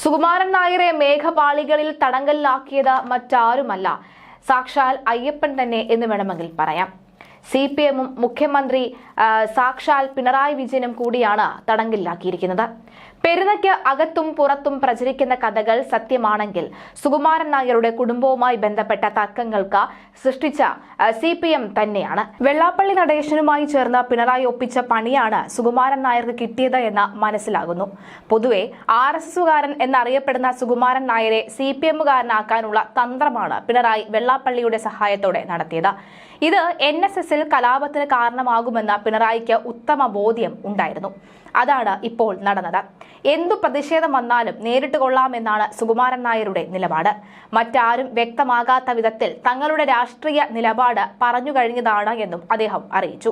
സുകുമാരൻ നായരെ മേഘപാളികളിൽ തടങ്കലിലാക്കിയത് മറ്റാരുമല്ല. സാക്ഷാൽ അയ്യപ്പൻ തന്നെ എന്ന് വേണമെങ്കിൽ പറയാം. സി പി എമ്മും മുഖ്യമന്ത്രി സാക്ഷാൽ പിണറായി വിജയനും കൂടിയാണ് തടങ്കലിലാക്കിയിരിക്കുന്നത്. പെരുന്നയ്ക്ക് അകത്തും പുറത്തും പ്രചരിക്കുന്ന കഥകൾ സത്യമാണെങ്കിൽ സുകുമാരൻ നായരുടെ കുടുംബവുമായി ബന്ധപ്പെട്ട തർക്കങ്ങൾക്ക് സൃഷ്ടിച്ച സി പി എം തന്നെയാണ്. വെള്ളാപ്പള്ളി നടേശനുമായി ചേർന്ന് പിണറായി ഒപ്പിച്ച പണിയാണ് സുകുമാരൻ നായർക്ക് കിട്ടിയത് എന്ന് മനസ്സിലാകുന്നു. പൊതുവെ ആർ എസ് എസുകാരൻ എന്നറിയപ്പെടുന്ന സുകുമാരൻ നായരെ സി പി എമ്മുകാരനാക്കാനുള്ള തന്ത്രമാണ് പിണറായി വെള്ളാപ്പള്ളിയുടെ സഹായത്തോടെ നടത്തിയത്. ഇത് എൻ എസ് എസിൽ കലാപത്തിന് കാരണമാകുമെന്ന പിണറായിക്ക് ഉത്തമ ബോധ്യം ഉണ്ടായിരുന്നു. അതാണ് ഇപ്പോൾ നടന്നത്. എന്തു പ്രതിഷേധം വന്നാലും നേരിട്ട് കൊള്ളാമെന്നാണ് സുകുമാരൻ നായരുടെ നിലപാട്. മറ്റാരും വ്യക്തമാകാത്ത വിധത്തിൽ തങ്ങളുടെ രാഷ്ട്രീയ നിലപാട് പറഞ്ഞു കഴിഞ്ഞതാണ് എന്നും അദ്ദേഹം അറിയിച്ചു.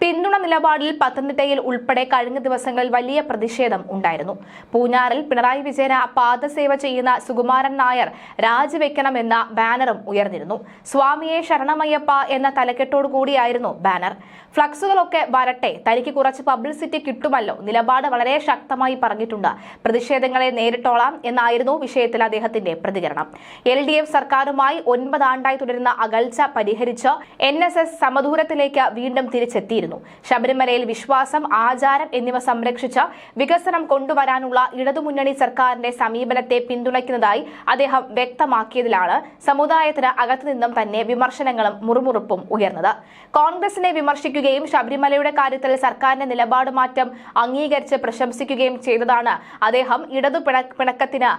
പിന്തുണ നിലപാടിൽ പത്തനംതിട്ടയിൽ ഉൾപ്പെടെ കഴിഞ്ഞ ദിവസങ്ങളിൽ വലിയ പ്രതിഷേധം ഉണ്ടായിരുന്നു. പൂഞ്ഞാറിൽ പിണറായി വിജയന് പാദസേവ ചെയ്യുന്ന സുകുമാരൻ നായർ രാജിവെക്കണമെന്ന ബാനറും ഉയർന്നിരുന്നു. സ്വാമിയെ ശരണമയ്യപ്പ എന്ന തലക്കെട്ടോടു കൂടിയായിരുന്നു ബാനർ. ഫ്ലക്സുകളൊക്കെ വരട്ടെ തനിക്ക് കുറച്ച് പബ്ലിസിറ്റി കിട്ടുമല്ലോ നിലപാട് വളരെ ശക്തമായി പറഞ്ഞിട്ടുണ്ട്. പ്രതിഷേധങ്ങളെ നേരിട്ടോളാം എന്നായിരുന്നു വിഷയത്തിൽ അദ്ദേഹത്തിന്റെ പ്രതികരണം. എൽ ഡി എഫ് സർക്കാരുമായി ഒൻപതാണ്ടായി തുടരുന്ന അകൽച്ച പരിഹരിച്ച് എൻ എസ് എസ് സമദൂരത്തിലേക്ക് വീണ്ടും തിരിച്ചെത്തിയിരുന്നു. ശബരിമലയിൽ വിശ്വാസം ആചാരം എന്നിവ സംരക്ഷിച്ച് വികസനം കൊണ്ടുവരാനുള്ള ഇടതുമുന്നണി സർക്കാരിന്റെ സമീപനത്തെ പിന്തുണയ്ക്കുന്നതായി അദ്ദേഹം വ്യക്തമാക്കിയതിലാണ് സമുദായത്തിന് അകത്തുനിന്നും തന്നെ വിമർശനങ്ങളും മുറുമുറുപ്പും ഉയർന്നത്. കോൺഗ്രസിനെ വിമർശിക്കുകയും ശബരിമലയുടെ കാര്യത്തിൽ സർക്കാരിന്റെ നിലപാട് മാറ്റം അംഗീകരിച്ച് പ്രശംസിക്കുകയും ചെയ്തതാണ് അദ്ദേഹം ഇടതു പിണക്കത്തിന്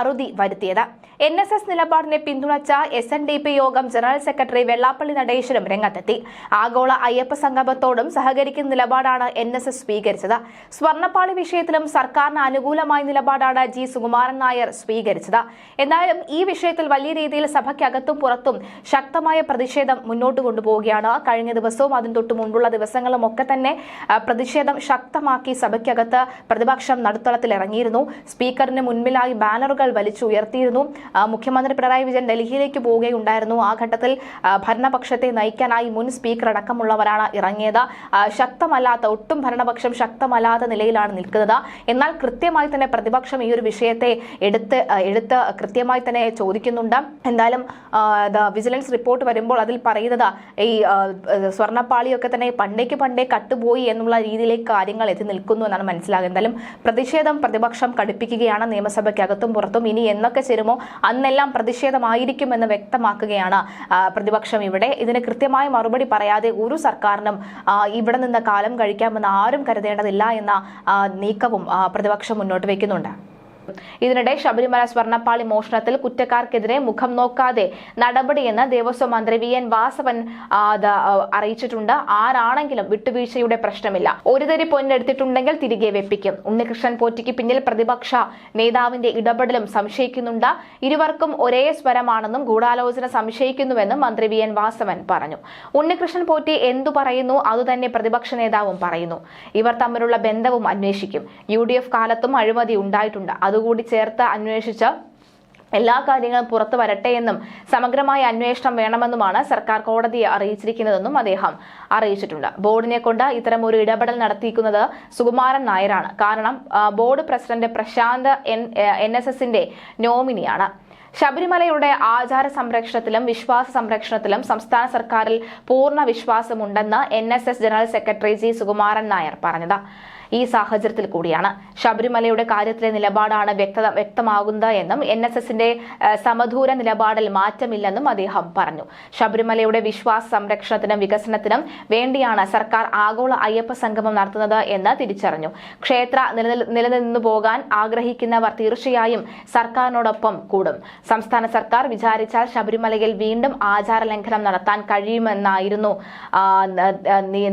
അറുതി വരുത്തിയത്. എൻ എസ് എസ് നിലപാടിനെ പിന്തുണച്ച എസ് എൻ ഡി പി യോഗം ജനറൽ സെക്രട്ടറി വെള്ളാപ്പള്ളി നടേശനും രംഗത്തെത്തി. ആഗോള അയ്യപ്പ സംഗമത്തോടും സഹകരിക്കുന്ന നിലപാടാണ് എൻ എസ് എസ് സ്വീകരിച്ചത്. സ്വർണപ്പാളി വിഷയത്തിലും സർക്കാരിന് അനുകൂലമായ നിലപാടാണ് ജി സുകുമാരൻ നായർ സ്വീകരിച്ചത്. എന്നാലും ഈ വിഷയത്തിൽ വലിയ രീതിയിൽ സഭയ്ക്കകത്തും പുറത്തും ശക്തമായ പ്രതിഷേധം മുന്നോട്ട് കൊണ്ടുപോവുകയാണ്. കഴിഞ്ഞ ദിവസവും അതിന് തൊട്ട് മുമ്പുള്ള ദിവസങ്ങളും ഒക്കെ തന്നെ പ്രതിഷേധം ശക്തമാക്കി സഭയ്ക്കകത്ത് പ്രതിപക്ഷം നടുത്തളത്തിൽ ഇറങ്ങിയിരുന്നു. സ്പീക്കറിന് മുൻപിലായി ബാനറുകൾ വലിച്ചു ഉയർത്തിയിരുന്നു മുഖ്യമന്ത്രി പിണറായി വിജയൻ ഡൽഹിയിലേക്ക് പോവുകയുണ്ടായിരുന്നു. ആ ഘട്ടത്തിൽ ഭരണപക്ഷത്തെ നയിക്കാനായി മുൻ സ്പീക്കർ അടക്കമുള്ളവരാണ് ഇറങ്ങിയത്. ശക്തമല്ലാത്ത ഒട്ടും ഭരണപക്ഷം ശക്തമല്ലാത്ത നിലയിലാണ് നിൽക്കുന്നത്. എന്നാൽ കൃത്യമായി തന്നെ പ്രതിപക്ഷം ഈ ഒരു വിഷയത്തെ എടുത്ത് എടുത്ത് കൃത്യമായി തന്നെ ചോദിക്കുന്നുണ്ട്. എന്തായാലും വിജിലൻസ് റിപ്പോർട്ട് വരുമ്പോൾ അതിൽ പറയുന്നത് ഈ സ്വർണപ്പാളിയൊക്കെ തന്നെ പണ്ടേക്ക് പണ്ടേ കട്ടുപോയി എന്നുള്ള രീതിയിലേക്ക് കാര്യങ്ങൾ എത്തി നിൽക്കുന്നു എന്നാണ് മനസ്സിലാകുന്നത്. എന്തായാലും പ്രതിഷേധം പ്രതിപക്ഷം കടുപ്പിക്കുകയാണ്. നിയമസഭയ്ക്കകത്തും പുറത്തും ഇനി എന്നൊക്കെ ചേരുമോ? അന്നെല്ലാം പ്രതിഷേധമായിരിക്കുമെന്ന് വ്യക്തമാക്കുകയാണ് പ്രതിപക്ഷം ഇവിടെ. ഇതിന് കൃത്യമായ മറുപടി പറയാതെ ഒരു സർക്കാരിനും ഇവിടെ നിന്ന് കാലം കഴിക്കാമെന്ന് ആരും കരുതേണ്ടതില്ല എന്ന നീക്കവും പ്രതിപക്ഷം മുന്നോട്ട് വയ്ക്കുന്നുണ്ട്. ഇതിനിടെ ശബരിമല സ്വർണപ്പാളി മോഷണത്തിൽ കുറ്റക്കാർക്കെതിരെ മുഖം നോക്കാതെ നടപടിയെന്ന് ദേവസ്വം മന്ത്രി വി എൻ വാസവൻ അറിയിച്ചിട്ടുണ്ട്. ആരാണെങ്കിലും വിട്ടുവീഴ്ചയുടെ പ്രശ്നമില്ല. ഒരു തരി പൊന്നെടുത്തിട്ടുണ്ടെങ്കിൽ തിരികെ വെപ്പിക്കും. ഉണ്ണികൃഷ്ണൻ പോറ്റിക്ക് പിന്നിൽ പ്രതിപക്ഷ നേതാവിന്റെ ഇടപെടലും സംശയിക്കുന്നുണ്ട്. ഇരുവർക്കും ഒരേ സ്വരമാണെന്നും ഗൂഢാലോചന സംശയിക്കുന്നുവെന്നും മന്ത്രി വി എൻ വാസവൻ പറഞ്ഞു. ഉണ്ണികൃഷ്ണൻ പോറ്റി എന്തു പറയുന്നു? അതുതന്നെ പ്രതിപക്ഷ നേതാവും പറയുന്നു. ഇവർ തമ്മിലുള്ള ബന്ധവും അന്വേഷിക്കും. യു ഡി എഫ് കാലത്തും അഴിമതി ഉണ്ടായിട്ടുണ്ട്. അതുകൂടി ചേർത്ത് അന്വേഷിച്ച് എല്ലാ കാര്യങ്ങളും പുറത്തു വരട്ടെ എന്നും സമഗ്രമായ അന്വേഷണം വേണമെന്നുമാണ് സർക്കാർ കോടതിയെ അറിയിച്ചിരിക്കുന്നതെന്നും അദ്ദേഹം അറിയിച്ചിട്ടുണ്ട്. ബോർഡിനെ കൊണ്ട് ഇത്തരം ഒരു ഇടപെടൽ നടത്തിയിരിക്കുന്നത് സുകുമാരൻ നായരാണ്. കാരണം board president Prashanth N N S എസിന്റെ നോമിനിയാണ്. ശബരിമലയുടെ ആചാര സംരക്ഷണത്തിലും വിശ്വാസ സംരക്ഷണത്തിലും സംസ്ഥാന സർക്കാരിൽ പൂർണ വിശ്വാസമുണ്ടെന്ന് N S S general secretary G Sukumaran Nair പറഞ്ഞത്. ഈ സാഹചര്യത്തിൽ കൂടിയാണ്. ശബരിമലയുടെ കാര്യത്തിലെ നിലപാടാണ് വ്യക്തത വ്യക്തമാകുന്നത് എന്നും എൻ എസ് എസിന്റെ സമദൂര നിലപാടിൽ മാറ്റമില്ലെന്നും അദ്ദേഹം പറഞ്ഞു. ശബരിമലയുടെ വിശ്വാസ സംരക്ഷണത്തിനും വികസനത്തിനും വേണ്ടിയാണ് സർക്കാർ ആഗോള അയ്യപ്പ സംഗമം നടത്തുന്നത് എന്ന് തിരിച്ചറിഞ്ഞു. ക്ഷേത്ര നിലനിന്നു പോകാൻ ആഗ്രഹിക്കുന്നവർ തീർച്ചയായും സർക്കാരിനോടൊപ്പം കൂടും. സംസ്ഥാന സർക്കാർ വിചാരിച്ചാൽ ശബരിമലയിൽ വീണ്ടും ആചാര ലംഘനം നടത്താൻ കഴിയുമെന്നായിരുന്നു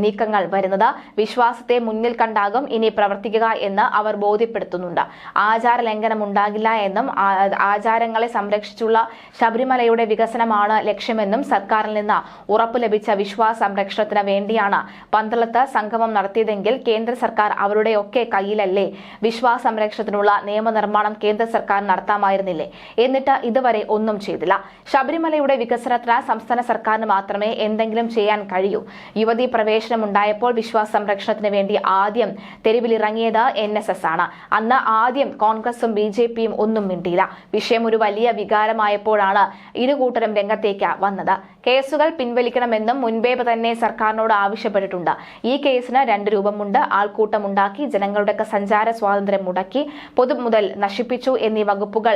നീക്കങ്ങൾ വരുന്നത്. വിശ്വാസത്തെ മുന്നിൽ കണ്ടാകും ഇനി പ്രവർത്തിക്കുക എന്ന് അവർ ബോധ്യപ്പെടുത്തുന്നുണ്ട്. ആചാര ലംഘനം ഉണ്ടാകില്ല എന്നും ആചാരങ്ങളെ സംരക്ഷിച്ചുള്ള ശബരിമലയുടെ വികസനമാണ് ലക്ഷ്യമെന്നും സർക്കാരിൽ നിന്ന് ഉറപ്പ് ലഭിച്ച വിശ്വാസ സംരക്ഷണത്തിന് വേണ്ടിയാണ് പന്തളത്ത് സംഗമം നടത്തിയതെങ്കിൽ കേന്ദ്ര സർക്കാർ അവരുടെ ഒക്കെ കയ്യിലല്ലേ? വിശ്വാസ സംരക്ഷണത്തിനുള്ള നിയമനിർമ്മാണം കേന്ദ്ര സർക്കാർ നടത്താമായിരുന്നില്ലേ? എന്നിട്ട് ഇതുവരെ ഒന്നും ചെയ്തില്ല. ശബരിമലയുടെ വികസനത്തിന് സംസ്ഥാന സർക്കാരിന് മാത്രമേ എന്തെങ്കിലും ചെയ്യാൻ കഴിയൂ. യുവതി പ്രവേശനം ഉണ്ടായപ്പോൾ വിശ്വാസ സംരക്ഷണത്തിന് വേണ്ടി ആദ്യം തെരുവിലിറങ്ങിയത് എൻ എസ് എസ് ആണ്. അന്ന് ആദ്യം കോൺഗ്രസും ബി ജെ പിയും ഒന്നും മിണ്ടിയില്ല. വിഷയം ഒരു വലിയ വികാരമായപ്പോഴാണ് ഇരു കൂട്ടരും രംഗത്തേക്ക് വന്നത്. കേസുകൾ പിൻവലിക്കണമെന്നും മുൻപേ തന്നെ സർക്കാരിനോട് ആവശ്യപ്പെട്ടിട്ടുണ്ട്. ഈ കേസിന് രണ്ട് രൂപമുണ്ട്. ആൾക്കൂട്ടമുണ്ടാക്കി ജനങ്ങളുടെയൊക്കെ സഞ്ചാര സ്വാതന്ത്ര്യം മുടക്കി പൊതു മുതൽ നശിപ്പിച്ചു എന്നീ വകുപ്പുകൾ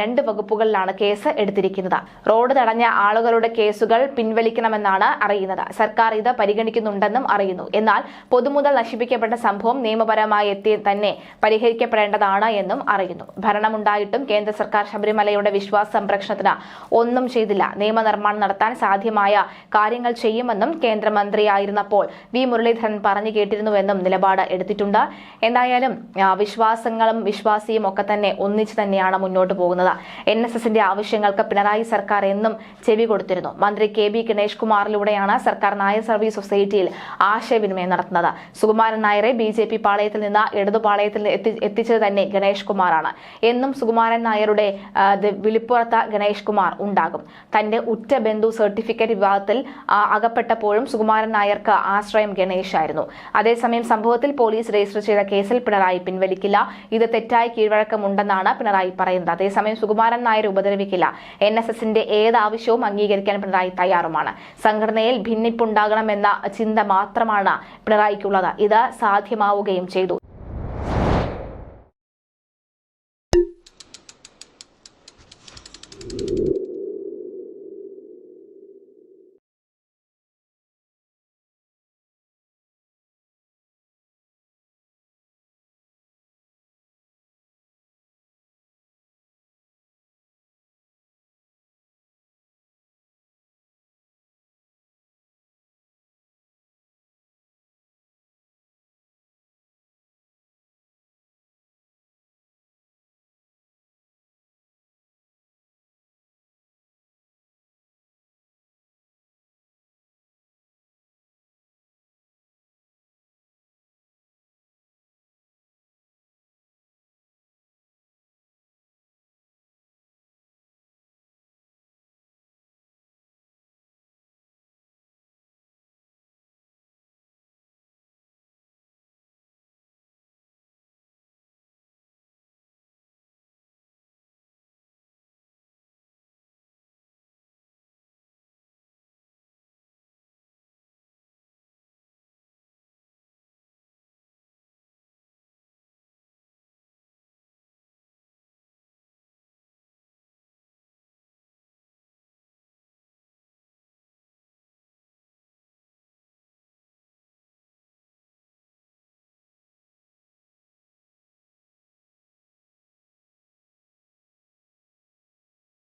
രണ്ട് വകുപ്പുകളിലാണ് കേസ് എടുത്തിരിക്കുന്നത്. റോഡ് തടഞ്ഞ ആളുകളുടെ കേസുകൾ പിൻവലിക്കണമെന്നാണ് അറിയുന്നത്. സർക്കാർ ഇത് പരിഗണിക്കുന്നുണ്ടെന്നും അറിയുന്നു. എന്നാൽ പൊതുമുതൽ നശിപ്പിക്കപ്പെട്ട സംഭവം നിയമപരമായി എത്തി തന്നെ പരിഹരിക്കപ്പെടേണ്ടതാണ് എന്നും അറിയുന്നു. ഭരണമുണ്ടായിട്ടും കേന്ദ്ര സർക്കാർ ശബരിമലയുടെ വിശ്വാസ സംരക്ഷണത്തിന് ഒന്നും ചെയ്തില്ല. നിയമനിർമ്മാണം നടത്താൻ സാധ്യമായ കാര്യങ്ങൾ ചെയ്യുമെന്നും കേന്ദ്രമന്ത്രിയായിരുന്നപ്പോൾ വി മുരളീധരൻ പറഞ്ഞു കേട്ടിരുന്നുവെന്നും നിലപാട് എടുത്തിട്ടുണ്ട്. എന്തായാലും വിശ്വാസങ്ങളും വിശ്വാസിയും ഒക്കെ തന്നെ ഒന്നിച്ചു തന്നെയാണ് മുന്നോട്ട് പോകുന്നത്. എൻ എസ് എസിന്റെ ആവശ്യങ്ങൾക്ക് പിണറായി സർക്കാർ എന്നും ചെവി കൊടുത്തിരുന്നു. മന്ത്രി കെ ബി ഗണേഷ് കുമാറിലൂടെയാണ് സർക്കാർ നായർ സർവീസ് സൊസൈറ്റിയിൽ ആശയവിനിമയം നടത്തുന്നത്. സുകുമാരൻ നായരെ ബി ജെ പി പാളയത്തിൽ നിന്ന് ഇടതു പാളയത്തിൽ എത്തി- എത്തിച്ചത് തന്നെ ഗണേഷ് കുമാറാണ്. എന്നും സുകുമാരൻ നായരുടെ വിളിപ്പുറത്ത ഗണേഷ് കുമാർ ഉണ്ടാകും. തന്റെ ഉറ്റ ബന്ധു സർട്ടിഫിക്കറ്റ് വിവാദത്തിൽ അകപ്പെട്ടപ്പോഴും സുകുമാരൻ നായർക്ക് ആശ്രയം ഗണേഷ് ആയിരുന്നു അതേസമയം സംഭവത്തിൽ പോലീസ് രജിസ്റ്റർ ചെയ്ത കേസിൽ പിണറായി പിൻവലിക്കില്ല. ഇത് തെറ്റായ കീഴ്വഴക്കമുണ്ടെന്നാണ് പിണറായി പറയുന്നത്. അതേസമയം സുകുമാരൻ നായർ ഉപദ്രവിക്കില്ല. എൻ എസ് എസിന്റെ ഏത് ആവശ്യവും അംഗീകരിക്കാൻ പിണറായി തയ്യാറുമാണ്. സംഘടനയിൽ ഭിന്നിപ്പുണ്ടാകണമെന്ന ചിന്ത മാത്രമാണ് പിണറായിക്കുള്ളത്. ഇത് സാധ്യമാവുകയും ചെയ്തു.